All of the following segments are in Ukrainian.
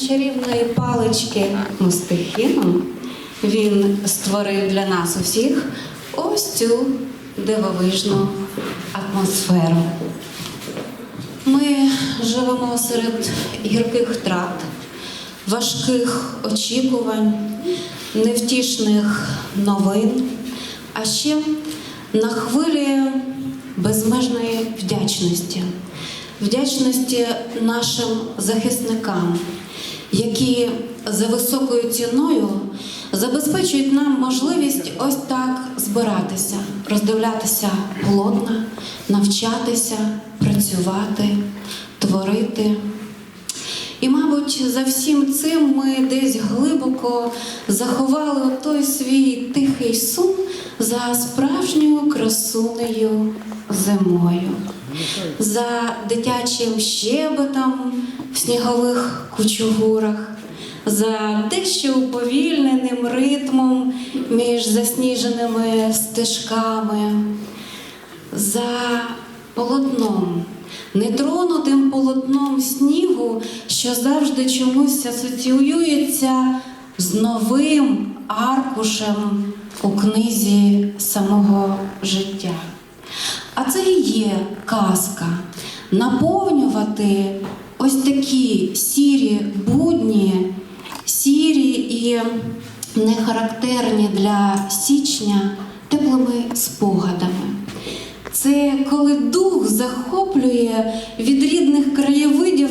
чарівної палички Мустихіну він створив для нас усіх ось цю дивовижну атмосферу. Ми живемо серед гірких втрат, важких очікувань, невтішних новин, а ще на хвилі безмежної вдячності, вдячності нашим захисникам, які за високою ціною забезпечують нам можливість ось так збиратися, роздивлятися плотно, навчатися, працювати, творити. І, мабуть, за всім цим ми десь глибоко заховали той свій тихий сум за справжньою красунею зимою, за дитячим щебетом в снігових кучугурах, за дещо уповільненим ритмом між засніженими стежками, за полотном, нетронутим полотном снігу, що завжди чомусь асоціюється з новим аркушем у книзі самого життя. А це і є казка наповнювати ось такі сірі будні, сірі і нехарактерні для січня теплими спогадами. Це коли дух захоплює від рідних краєвидів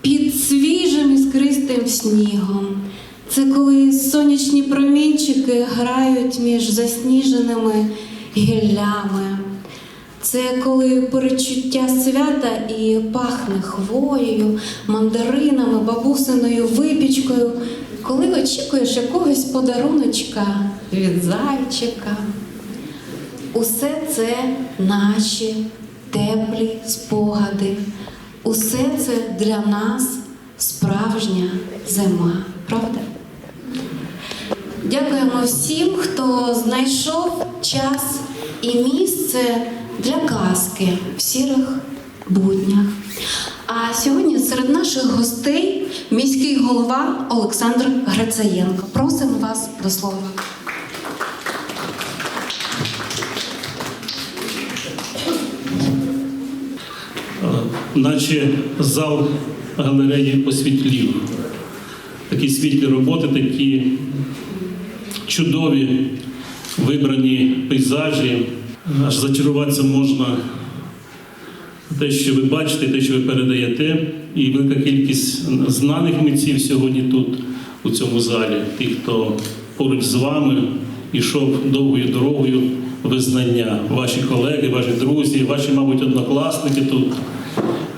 під свіжим іскристим снігом. Це коли сонячні промінчики грають між засніженими гіллями. Це коли перечуття свята і пахне хвоєю, мандаринами, бабусиною випічкою, коли очікуєш якогось подаруночка від зайчика. Усе це наші теплі спогади. Усе це для нас справжня зима, правда? Дякуємо всім, хто знайшов час і місце для казки в сірих буднях. А сьогодні серед наших гостей міський голова Олександр Грицаєнко. Просимо вас до слова. наче зал галереї посвітлів. Такі світлі роботи, такі чудові вибрані пейзажі. Аж зачаруватися можна те, що ви бачите, те, що ви передаєте. І велика кількість знаних митців сьогодні тут, у цьому залі, тих, хто поруч з вами йшов довгою дорогою визнання. Ваші колеги, ваші друзі, ваші, мабуть, однокласники тут,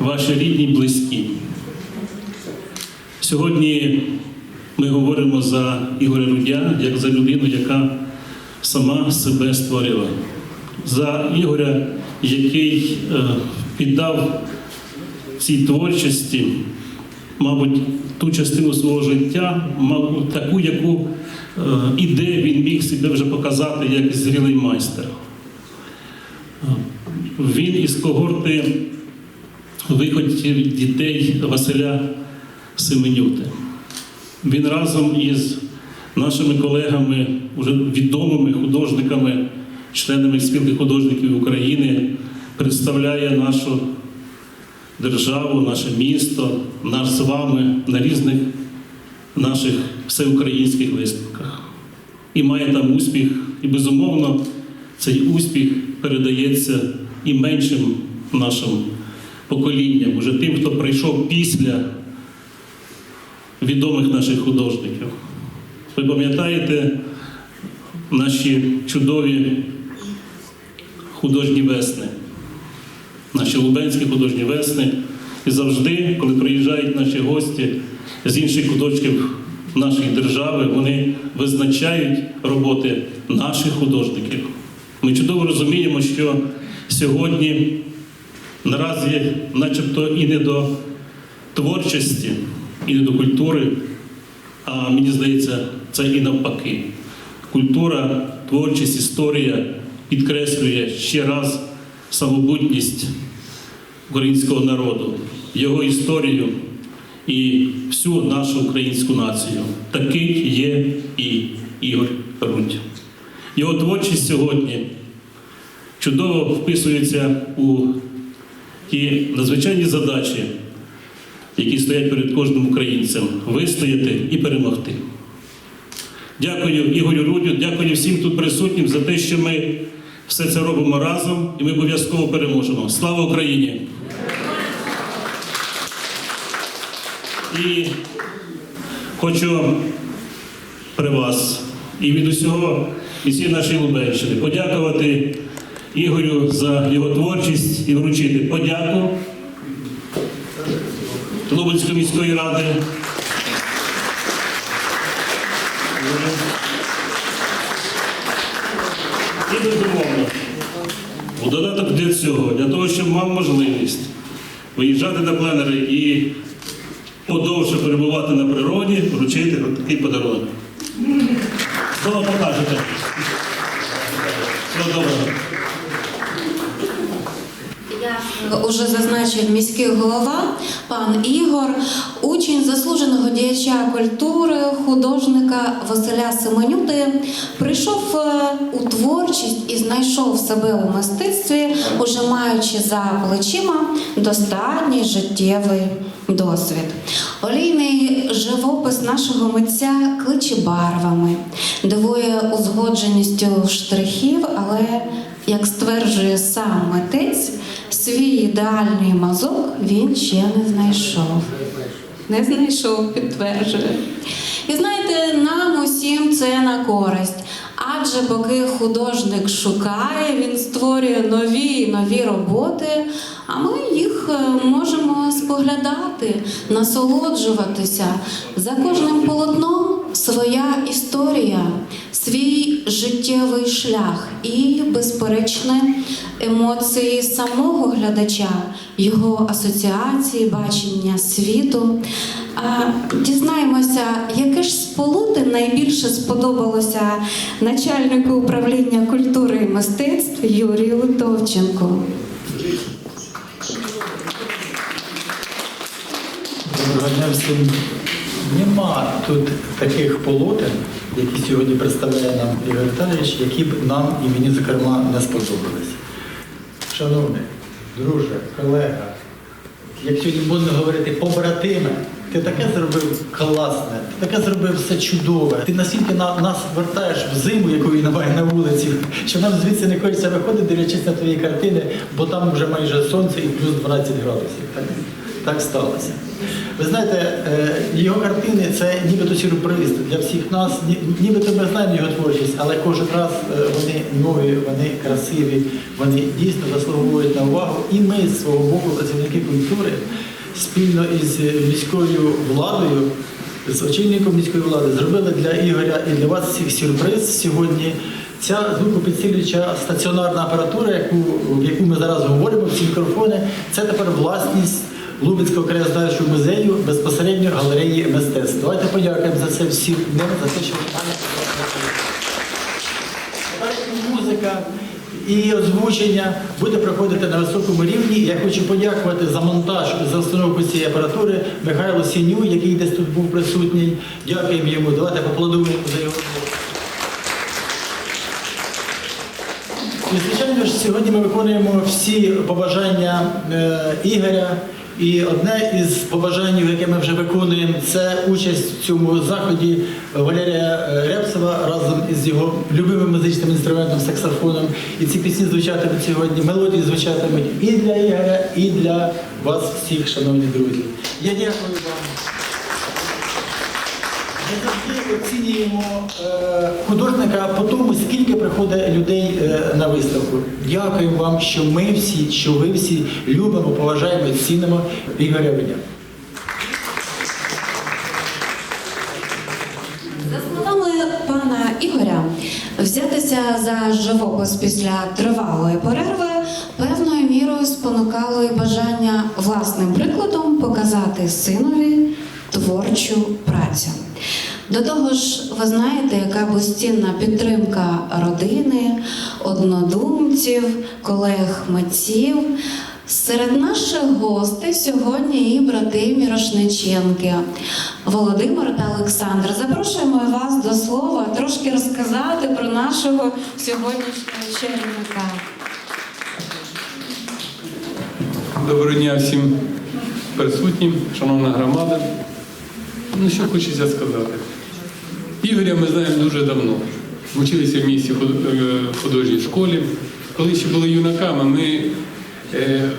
ваші рідні, близькі. Сьогодні ми говоримо за Ігоря Рудя як за людину, яка сама себе створила. За Ігоря, який е, піддав цій творчості, мабуть, ту частину свого життя, мабуть, таку, яку е, і він міг себе вже показати як зрілий майстер. Е, Він із когорти виходів дітей Василя Семенюти. Він разом із нашими колегами, вже відомими художниками, членами спілки художників України, представляє нашу державу, наше місто, нас з вами на різних наших всеукраїнських виставках. І має там успіх, і безумовно цей успіх передається і меншим нашим поколінням, уже тим, хто прийшов після відомих наших художників. Ви пам'ятаєте наші чудові художні весни, наші лубенські художні весни. І завжди, коли приїжджають наші гості з інших куточків нашої держави, вони визначають роботи наших художників. Ми чудово розуміємо, що сьогодні наразі, начебто, і не до творчості, і не до культури, а мені здається, це і навпаки. Культура, творчість, історія підкреслює ще раз самобутність українського народу, його історію, і всю нашу українську націю. Такий є і Ігор Рудь. Його творчість сьогодні чудово вписується у ті надзвичайні задачі, які стоять перед кожним українцем вистояти і перемогти. Дякую Ігорю Рудю, дякую всім тут присутнім за те, що ми все це робимо разом і ми обов'язково переможемо. Слава Україні! І хочу при вас і від усього, і всієї нашої Лубенщини подякувати Ігорю за його творчість і вручити подяку Лубенської міської ради. І безумовно, у додаток для цього, для того, щоб мав можливість виїжджати на пленери і подовше перебувати на природі, вручити такий подарунок. Ви покажете? Всього доброго. Уже зазначив міський голова пан Ігор, учень заслуженого діяча культури, художника Василя Семенюти, прийшов е, у творчість і знайшов себе у мистецтві, уже маючи за плечима достатній життєвий досвід. Олійний живопис нашого митця кличе барвами, дивує узгодженістю штрихів, але як стверджує сам митець, свій ідеальний мазок він ще не знайшов. Не знайшов, підтверджує. І знаєте, нам усім це на користь. Адже поки художник шукає, він створює нові і нові роботи, а ми їх е, можемо споглядати, насолоджуватися. За кожним полотном своя історія, свій життєвий шлях і, безперечне, емоції самого глядача, його асоціації, бачення світу. Дізнаємося, яке ж полотен найбільше сподобалося начальнику управління культури і мистецтв Юрію Литовченку. Доброго дня всім. Нема тут таких полотен, які сьогодні представляє нам Ігор Віталійович, які б нам і мені, зокрема, не сподобались. Шановний, друже, колега, як сьогодні можна говорити, побратиме, ти таке зробив класне, ти таке зробив все чудове. Ти настільки на, нас вертаєш в зиму, якої немає на вулиці, що нам звідси не хочеться виходити, дивлячись на твої картини, бо там вже майже сонце і плюс 12 градусів. Так, так сталося. Ви знаєте, е, його картини це нібито сюрприз для всіх нас. Нібито ми знаємо його творчість, але кожен раз е, вони нові, вони красиві, вони дійсно заслуговують на увагу. І ми з свого боку, працівники культури, спільно із міською владою, з очільником міської влади, зробили для Ігоря і для вас всіх сюрприз сьогодні. Ця звукопідсилююча стаціонарна апаратура, яку, в яку ми зараз говоримо, ці мікрофони, це тепер власність Лубенського краєзнавчого музею безпосередньо галереї мистецтв. Давайте подякуємо за це всім ним, за те, що ви музика і озвучення буде проходити на високому рівні. Я хочу подякувати за монтаж за установку цієї апаратури Михайлу Сіню, який десь тут був присутній. Дякуємо йому. Давайте поаплодуємо за його. І, звичайно ж, сьогодні ми виконуємо всі побажання е, Ігоря. І одне із побажань, яке ми вже виконуємо, це участь в цьому заході Валерія Репсова разом із його любимим музичним інструментом саксофоном. І ці пісні звучатимуть сьогодні, мелодії звучатимуть і для Ігоря, і для вас всіх, шановні друзі. Я дякую Ми оцінюємо е, художника по тому, скільки приходить людей е, на виставку. Дякую вам, що ми всі, що ви всі любимо, поважаємо і цінимо Ігоря Видя. За словами пана Ігоря, взятися за живопис після тривалої перерви певною мірою спонукало і бажання власним прикладом показати синові творчу працю. До того ж, ви знаєте, яка безцінна підтримка родини, однодумців, колег митців. Серед наших гостей сьогодні і брати Мірошниченки Володимир та Олександр. Запрошуємо вас до слова трошки розказати про нашого сьогоднішнього чарівника. Доброго дня всім присутнім, шановна громада. Ну, що хочеться сказати. Ігоря ми знаємо дуже давно. Вчилися в місті е, художній школі. Коли ще були юнаками, ми е,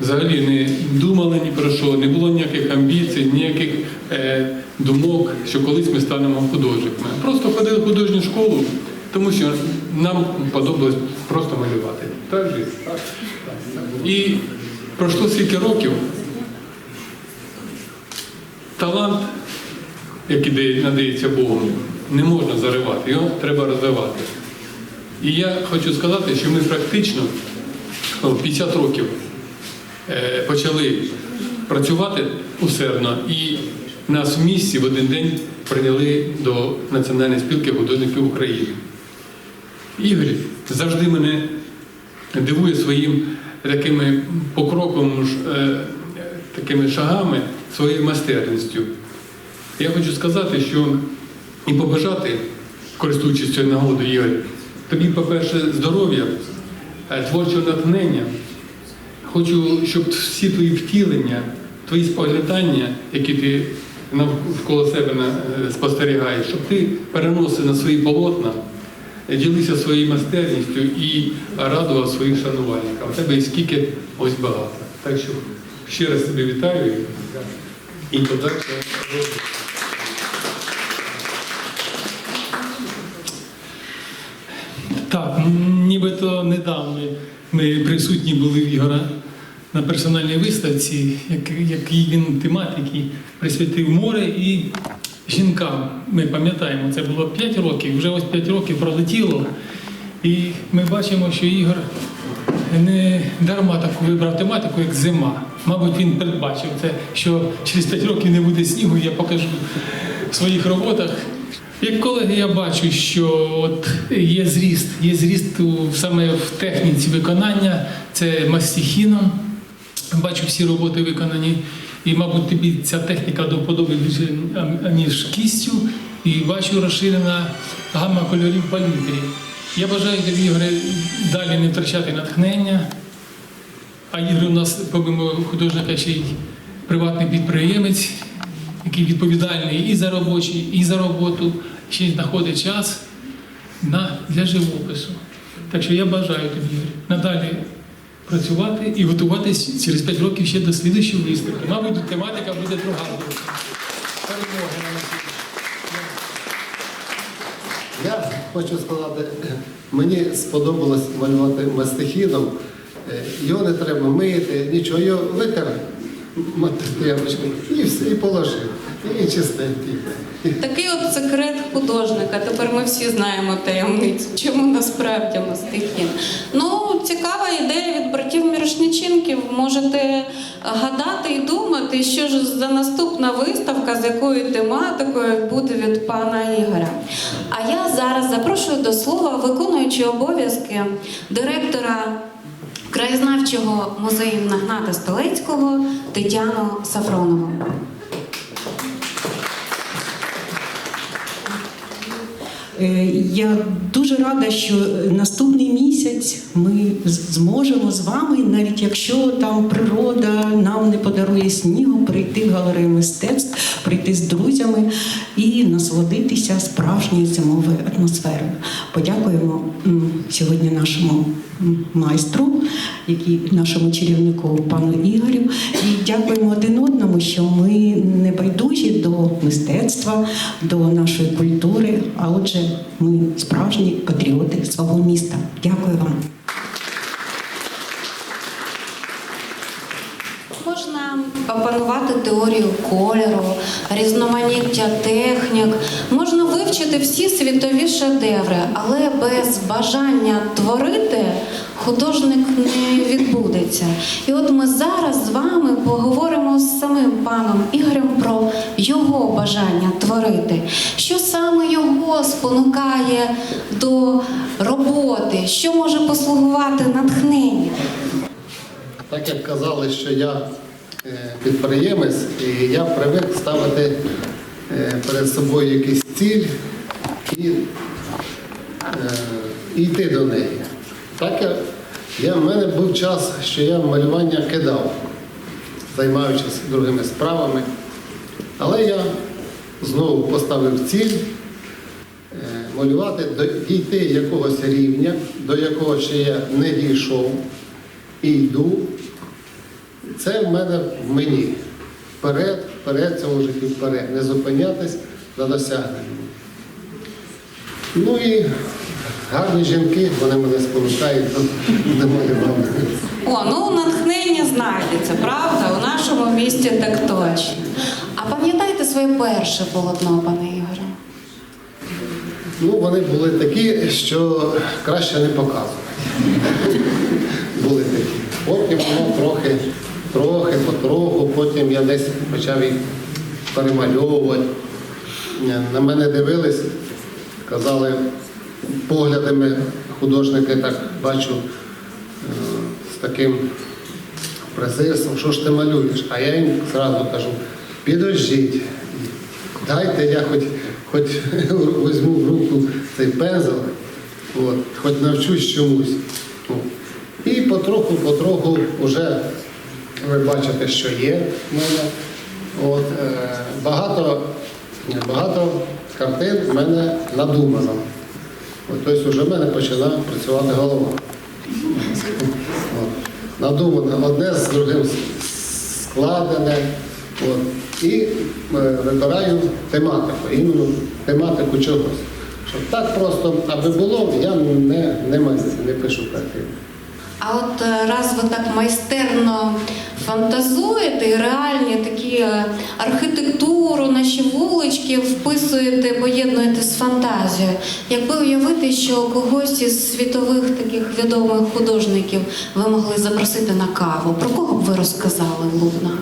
взагалі не думали ні про що, не було ніяких амбіцій, ніяких е, думок, що колись ми станемо художниками. Просто ходили в художню школу, тому що нам подобалось просто малювати. Так же? І пройшло стільки років. Талант, який надається Богом, не можна заривати, його треба розвивати. І я хочу сказати, що ми практично о, 50 років е, почали працювати усердно і нас в місті в один день прийняли до Національної спілки художників України. Ігор завжди мене дивує своїм такими покроковими ж, е, такими шагами, своєю майстерністю. Я хочу сказати, що і побажати, користуючись цією нагодою, Ігор, тобі, по-перше, здоров'я, е, творчого натхнення. Хочу, щоб всі твої втілення, твої споглядання, які ти навколо себе е, спостерігаєш, щоб ти переносив на свої полотна, е, ділився своєю майстерністю і радував своїх шанувальників. У тебе і скільки ось багато. Так що ще раз тебе вітаю і подальше. Так, м, нібито недавно ми присутні були в Ігора на персональній виставці, як- який він тематики присвятив море і жінкам. Ми пам'ятаємо, це було 5 років, вже ось 5 років пролетіло. І ми бачимо, що Ігор не дарма таку вибрав тематику, як зима. Мабуть, він передбачив це, що через 5 років не буде снігу, я покажу в своїх роботах. Як колеги, я бачу, що от є зріст, є зріст у, саме в техніці виконання, це мастихіном. Бачу всі роботи виконані. І, мабуть, тобі ця техніка до вподоби більше, аніж кістю. І бачу розширена гамма кольорів палітрі. Я бажаю тобі, Ігоре, далі не втрачати натхнення. А Ігор у нас, помимо художника, ще й приватний підприємець, який відповідальний і за робочий, і за роботу, ще знаходить час на, для живопису. Так що я бажаю тобі надалі працювати і готуватись через 5 років ще до слідчої виставки. Мабуть, тематика буде друга. Перемоги на. Я хочу сказати, мені сподобалось малювати мастихіном. Е, Його не треба мити, нічого, його матеріалочкою і все, і положив. І чистенький. Такий от секрет художника. Тепер ми всі знаємо таємницю. Чому насправді мастихін? Ну, цікава ідея від братів Мірошниченків. Можете гадати і думати, що ж за наступна виставка, з якою тематикою буде від пана Ігоря. А я зараз запрошую до слова виконуючи обов'язки директора. Краєзнавчого музею Нагната Столецького Тетяну Сафронову. Е, Я дуже рада, що наступний місяць ми зможемо з вами, навіть якщо там природа нам не подарує снігу, прийти в галерею мистецтв, прийти з друзями і насолодитися справжньою зимовою атмосферою. Подякуємо сьогодні нашому майстру, який нашому чарівнику пану Ігорю. І дякуємо один одному, що ми не байдужі до мистецтва, до нашої культури. А отже, ми справжні патріоти свого міста. Дякую вам. Можна опанувати теорію кольору, різноманіття технік, можна вивчити всі світові шедеври, але без бажання творити художник не відбудеться. І от ми зараз з вами поговоримо з самим паном Ігорем про його бажання творити, що саме його спонукає до роботи, що може послугувати натхненням. так як казали, що я підприємець, і я привик ставити е, перед собою якийсь ціль і, е, йти до неї. Так я, я, в мене був час, що я малювання кидав, займаючись другими справами. Але я знову поставив ціль е, малювати, дійти якогось рівня, до якого ще я не дійшов і йду. Це в мене в мені. Вперед, вперед цьому житті, вперед. Не зупинятись на досягненні. Ну і гарні жінки, вони мене спонукають до, до малювання. О, ну натхнення знайдеться, правда? У нашому місті так точно. А пам'ятаєте своє перше полотно, пане Ігоре? Ну, вони були такі, що краще не показувати. Були такі. Потім воно трохи, трохи, потроху, потім я десь почав їх перемальовувати. На мене дивились, казали поглядами художники, так бачу, е, з таким презирством, що ж ти малюєш? А я їм зразу кажу, підождіть, дайте я хоч, хоч візьму в руку цей пензел, от, хоч навчусь чомусь. І потроху, потроху вже ви бачите, що є в мене. От, е, багато, багато картин в мене надумано. От, тобто вже в мене почала працювати голова. От. Надумано, одне з другим складене. От. І е, вибираю тематику, іменно тематику чогось. Щоб так просто, аби було, я не, не не пишу картини. А от е, раз ви так майстерно фантазуєте і реальні такі е, архітектуру, наші вулички вписуєте, поєднуєте з фантазією. Якби уявити, що когось із світових таких відомих художників ви могли запросити на каву, про кого б ви розказали в Лубнах?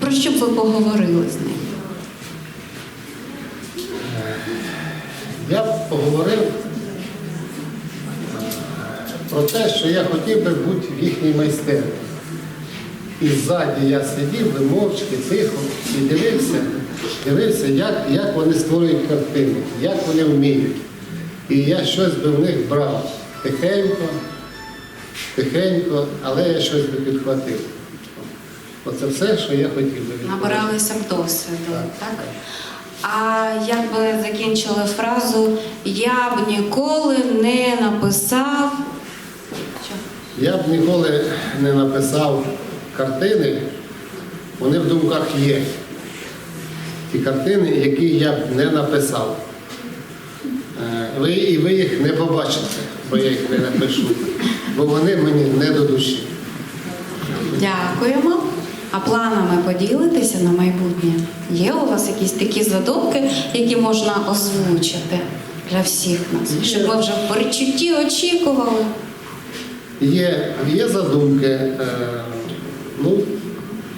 Про що б ви поговорили з ним? Я б поговорив про те, що я хотів би бути в їхній майстерні. І ззаді я сидів би мовчки, тихо і дивився, дивився, як, як вони створюють картини, як вони вміють. І я щось би в них брав тихенько, тихенько, але я щось би підхватив. Оце все, що я хотів би відтворити. Набиралися б досвіду, так? А як би закінчили фразу Я б ніколи не написав. Я б ніколи не написав картини, вони в думках є. Ті картини, які я б не написав. Е, Ви, і ви їх не побачите, бо я їх не напишу, бо вони мені не до душі. Дякуємо. А планами поділитися на майбутнє? Є у вас якісь такі задумки, які можна озвучити для всіх нас, щоб ми вже в перечутті очікували? Є, є задумки, е, ну,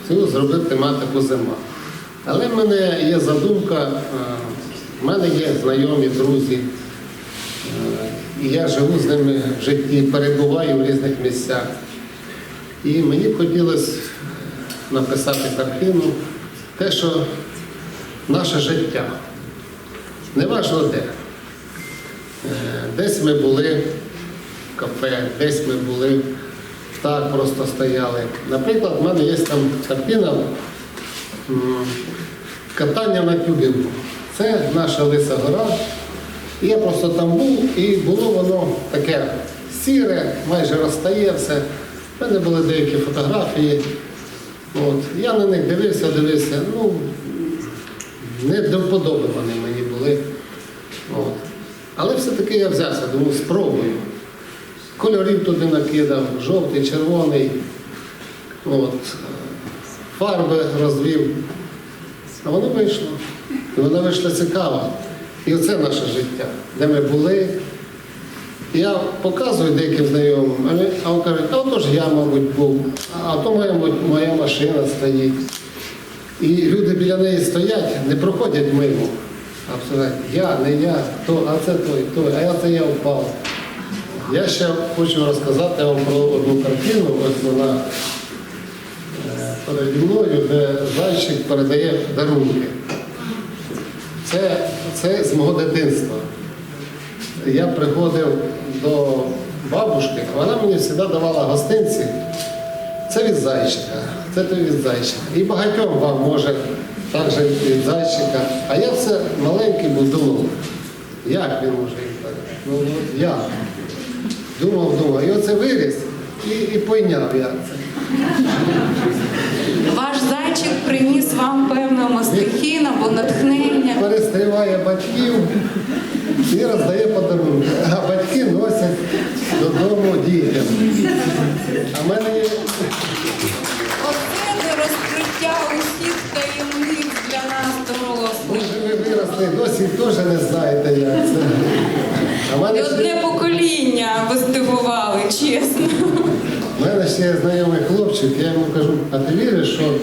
цю зробив тематику зима. Але в мене є задумка, е, в мене є знайомі, друзі, е, і я живу з ними в житті, перебуваю в різних місцях. І мені хотілося написати картину, те, що наше життя, неважно де. Десь ми були кафе, десь ми були, так просто стояли. Наприклад, в мене є там картина катання на тюбінгу. Це наша Лиса гора. Я просто там був, і було воно таке сіре, майже розстає все. У мене були деякі фотографії. От. Я на них дивився, дивився. Ну, не до мені були. От. Але все-таки я взявся, думаю, спробую. Кольорів туди накидав, жовтий, червоний. От. Фарби розвів. А воно вийшло. І воно вийшло цікаво. І оце наше життя, де ми були. Я показую деяким знайомим, а вони- каже, а отож я, мабуть, був, а то моя, моя машина стоїть. І люди біля неї стоять, не проходять мимо. А все, я, не я, хто, а це той, той, а я це я впав. Я ще хочу розказати вам про одну картину, ось вона переді мною, де зайчик передає дарунки. Це, це з мого дитинства. Я приходив до бабушки, вона мені завжди давала гостинці. Це від зайчика, це то від зайчика. І багатьом вам може також від зайчика. А я все маленький був думав, як він може їх так? Ну як? Думав, думав. І оце виріс і, і пойняв як це. Ваш зайчик приніс вам певну мастихін або натхнення. перестріває батьків і роздає подарунки. А батьки носять додому дітям. А мене є Оце розкриття усіх таємниць для нас дорослих. ж ви виросли, досі теж не знаєте, як це. А мене ще, є знайомий хлопчик, я йому кажу, а ти віриш, що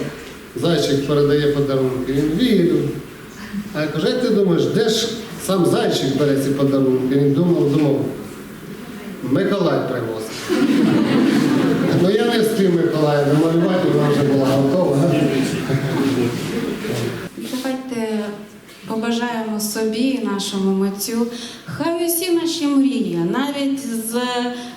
зайчик передає подарунки? Він вірю. А я кажу, як ти думаєш, де ж сам зайчик бере ці подарунки? Він думав, думав, Миколай привозить. Ну я не встиг Миколая намалювати, вона вже була готова. Давайте побажаємо собі і нашому митцю. Хай усі наші мрії, навіть з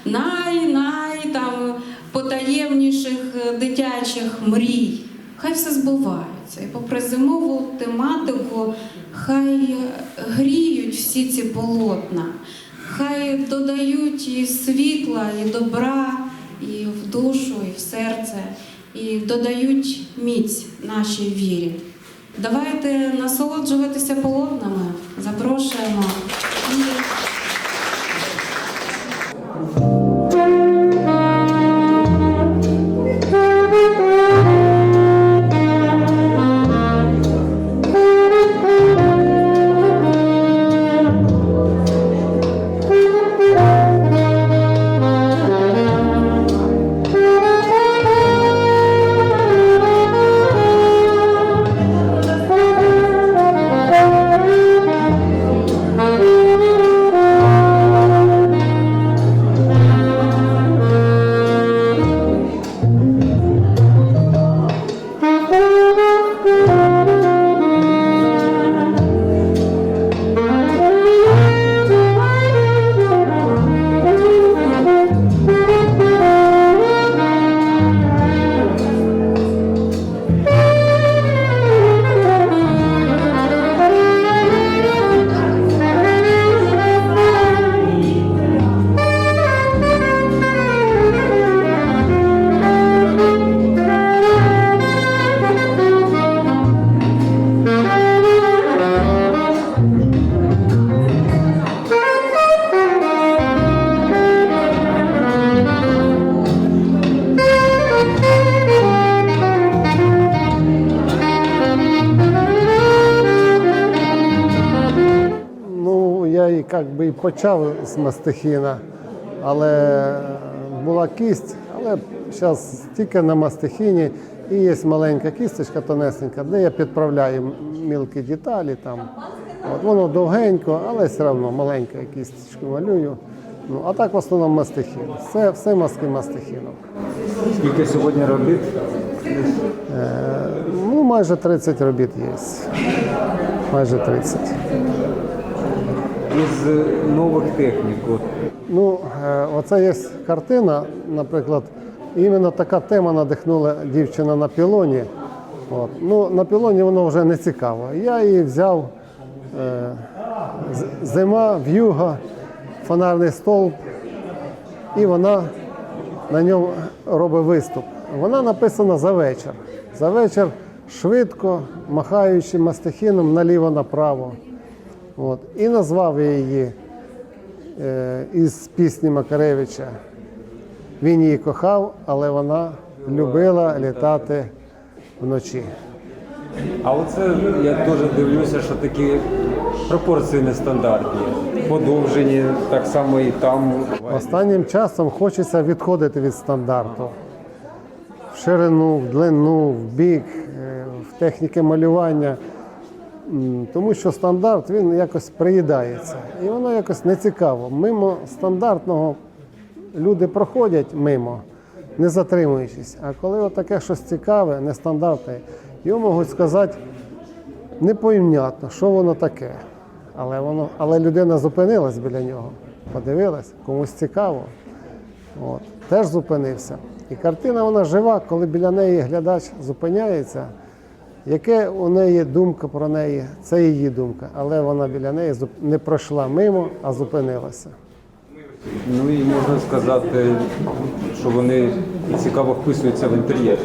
най-най там потаємніших е, дитячих мрій, хай все збувається. І попри зимову тематику, хай гріють всі ці полотна, хай додають і світла, і добра, і в душу, і в серце, і додають міць нашій вірі. Давайте насолоджуватися полотнами. Запрошуємо. Як би і почав з мастихіна, але була кість, але зараз тільки на мастихіні і є маленька кісточка тонесенька, де я підправляю мілкі деталі там. От, воно довгенько, але все одно маленька кісточку малюю. Ну, а так в основному мастихін. Все, все маски мастихіном. Скільки сьогодні робіт? Е, ну, майже 30 робіт є. Майже 30. Із нових технік. Ну, е, оце є картина, наприклад, іменно така тема надихнула дівчина на пілоні. От. Ну, на пілоні воно вже не цікаво. Я її взяв е, зима, в'юга, фонарний стовп, і вона на ньому робить виступ. Вона написана за вечір. За вечір швидко, махаючи мастихіном наліво-направо. От. І назвав я її е, із пісні Макаревича. Він її кохав, але вона любила літати вночі. А оце я теж дивлюся, що такі пропорції нестандартні. Подовжені, так само і там. Останнім часом хочеться відходити від стандарту. В ширину, в длину, в бік, е, в техніки малювання. Тому що стандарт він якось приїдається. І воно якось не цікаво. Мимо стандартного люди проходять мимо, не затримуючись. А коли отаке щось цікаве, нестандартне, йому можуть сказати непонятно, що воно таке. Але, воно, але людина зупинилась біля нього, подивилась, комусь цікаво. От, теж зупинився. І картина вона жива, коли біля неї глядач зупиняється. Яке у неї думка про неї, це її думка, але вона біля неї не пройшла мимо, а зупинилася. Ну і можна сказати, що вони цікаво вписуються в інтер'єр.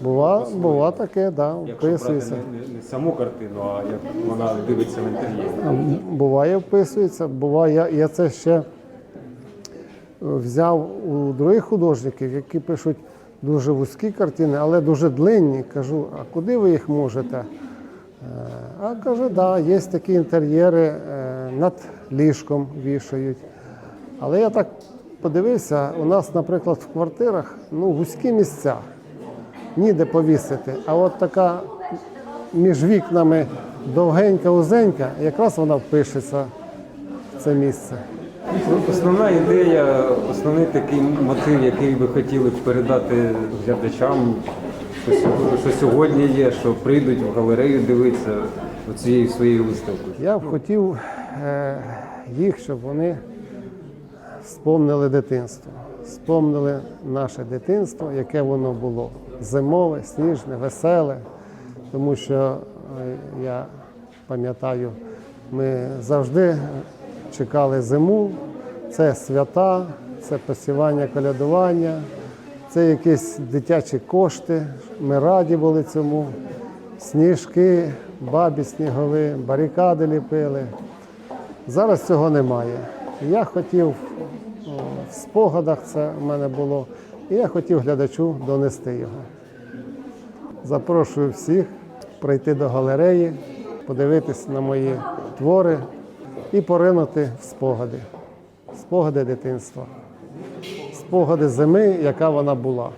Бува, бува таке, да, вписується. не, не, не саму картину, а як вона дивиться в інтер'єр. Буває, вписується, буває. Я, я це ще е, взяв у других художників, які пишуть дуже вузькі картини, але дуже длинні. Кажу, а куди ви їх можете? Е, А каже, да, є такі інтер'єри е, над ліжком вішають. Але я так подивився, у нас, наприклад, в квартирах ну, вузькі місця, ніде повісити. А от така між вікнами довгенька, узенька, якраз вона впишеться в це місце. Основна ідея, основний такий мотив, який ви хотіли б передати глядачам, що, сьогодні- є, що прийдуть в галерею дивитися цією своєю виставкою. Я б хотів е, їх, щоб вони спомнили дитинство, спомнили наше дитинство, яке воно було зимове, сніжне, веселе. Тому що е, я пам'ятаю, ми завжди чекали зиму, це свята, це посівання, колядування, це якісь дитячі кошти. Ми раді були цьому. Сніжки, бабі снігові, барикади ліпили. Зараз цього немає. Я хотів, в спогадах це в мене було, і я хотів глядачу донести його. Запрошую всіх прийти до галереї, подивитись на мої твори і поринути в спогади. Спогади дитинства, спогади зими, яка вона була.